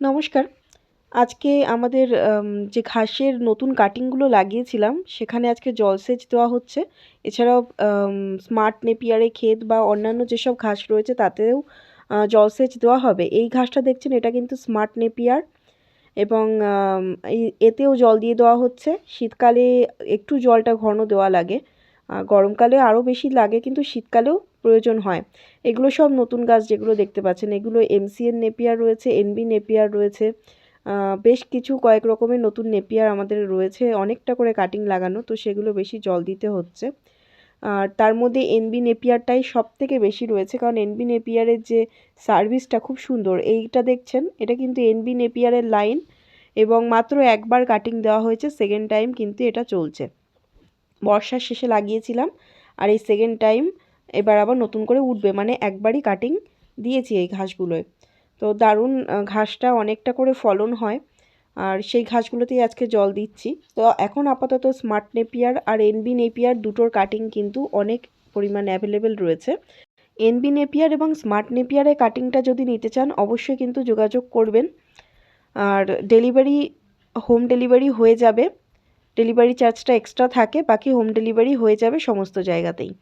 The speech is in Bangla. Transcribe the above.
নমস্কার। আজকে আমাদের যে ঘাসের নতুন কাটিংগুলো লাগিয়েছিলাম, সেখানে আজকে জলসেচ দেওয়া হচ্ছে। এছাড়াও স্মার্ট নেপিয়ারে ক্ষেত বা অন্যান্য যেসব ঘাস রয়েছে, তাতেও জলসেচ দেওয়া হবে। এই ঘাসটা দেখছেন, এটা কিন্তু স্মার্ট নেপিয়ার এবং এতেও জল দিয়ে দেওয়া হচ্ছে। শীতকালে একটু জলটা ঘন দেওয়া লাগে। গরমকালে আরও বেশি লাগে, কিন্তু শীতকালেও প্রয়োজন হয়। এগুলো সব নতুন গাছ যেগুলো দেখতে পাচ্ছেন, এগুলো এমসিএন নেপিয়ার রয়েছে, এনবি নেপিয়ার রয়েছে বেশ কিছু কয়েক রকমের নতুন নেপিয়ার আমাদের রয়েছে, অনেকটা করে কাটিং লাগানো, তো সেগুলো বেশি জল দিতে হচ্ছে। আর তার মধ্যে এনবি নেপিয়ারটাই সব থেকে বেশি রয়েছে, কারণ এনবি নেপিয়ারের যে সার্ভিসটা খুব সুন্দর, এইটা দেখছেন, এটা কিন্তু এনবি নেপিয়ারের লাইন এবং মাত্র একবার কাটিং দেওয়া হয়েছে সেকেন্ড টাইম কিন্তু এটা চলছে। বর্ষার শেষে লাগিয়েছিলাম, আর এই সেকেন্ড টাইম এবার আবার নতুন করে উঠবে মানে একবারই কাটিং দিয়েছি এই ঘাসগুলোয়। তো দারুণ ঘাসটা অনেকটা করে ফলন হয়, আর সেই ঘাসগুলোতেই আজকে জল দিচ্ছি। তো এখন আপাতত স্মার্ট নেপিয়ার আর এনবি নেপিয়ার দুটোর কাটিং কিন্তু অনেক পরিমাণে অ্যাভেলেবেল রয়েছে। এনবি নেপিয়ার এবং স্মার্ট নেপিয়ারের কাটিংটা যদি নিতে চান, অবশ্যই কিন্তু যোগাযোগ করবেন। আর ডেলিভারি হোম ডেলিভারি হয়ে যাবে। ডেলিভারি চার্জটা এক্সট্রা থাকে, বাকি হোম ডেলিভারি হয়ে যাবে সমস্ত জায়গাতেই।